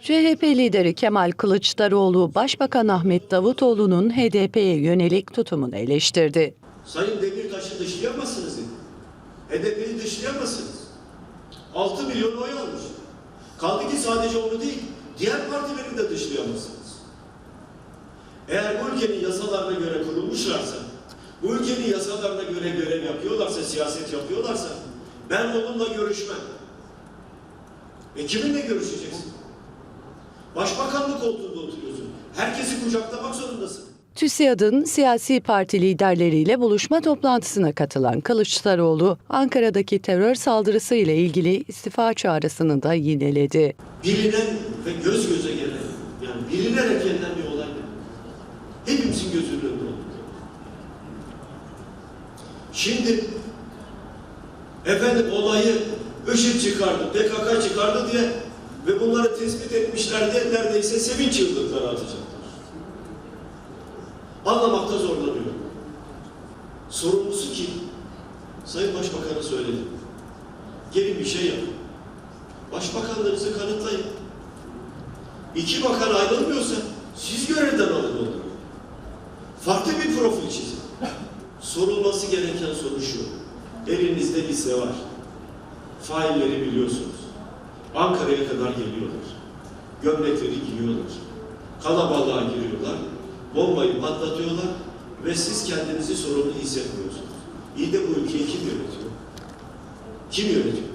CHP lideri Kemal Kılıçdaroğlu, Başbakan Ahmet Davutoğlu'nun HDP'ye yönelik tutumunu eleştirdi. Sayın Demirtaş'ı dışlayamazsınız. HDP'yi dışlayamazsınız. 6 milyon oy almış. Kaldı ki sadece onu değil, diğer partileri de dışlayamazsınız. Eğer bu ülkenin yasalarına göre kurulmuşlarsa, bu ülkenin yasalarına göre görev yapıyorlarsa, siyaset yapıyorlarsa, ben onunla görüşmem. E kiminle görüşeceksin? Başbakanlık koltuğunda oturuyorsun. Herkesi kucaklamak zorundasın. TÜSİAD'ın siyasi parti liderleriyle buluşma toplantısına katılan Kılıçdaroğlu, Ankara'daki terör saldırısı ile ilgili istifa çağrısını da yineledi. bilinen ve göz göze gelen, yani bilinerek gelen bir olay. Hepimizin gözünün önünde oldu. Şimdi efendim olayı IŞİD çıkardı, PKK çıkardı diye ve bunları tespit etmişler diye neredeyse sevinç yıldızları atacaklar. Anlamakta zorlanıyorum. Sorumlusu kim? Sayın Başbakan'a söyledim. Gelin bir şey yapın. Başbakanlarınızı kanıtlayın. İki bakan ayrılmıyorsa siz görevden alın onları. Farklı bir profil çizin. Sorulması gereken soru şu. Elinizde liste var. Failleri biliyorsunuz. Ankara'ya kadar geliyorlar. Gömlekleri giyiyorlar. Kalabalığa giriyorlar. Bombayı patlatıyorlar ve siz kendinizi sorumlu hissetmiyorsunuz. İyi de bu ülkeyi kim yönetiyor? Kim yönetiyor?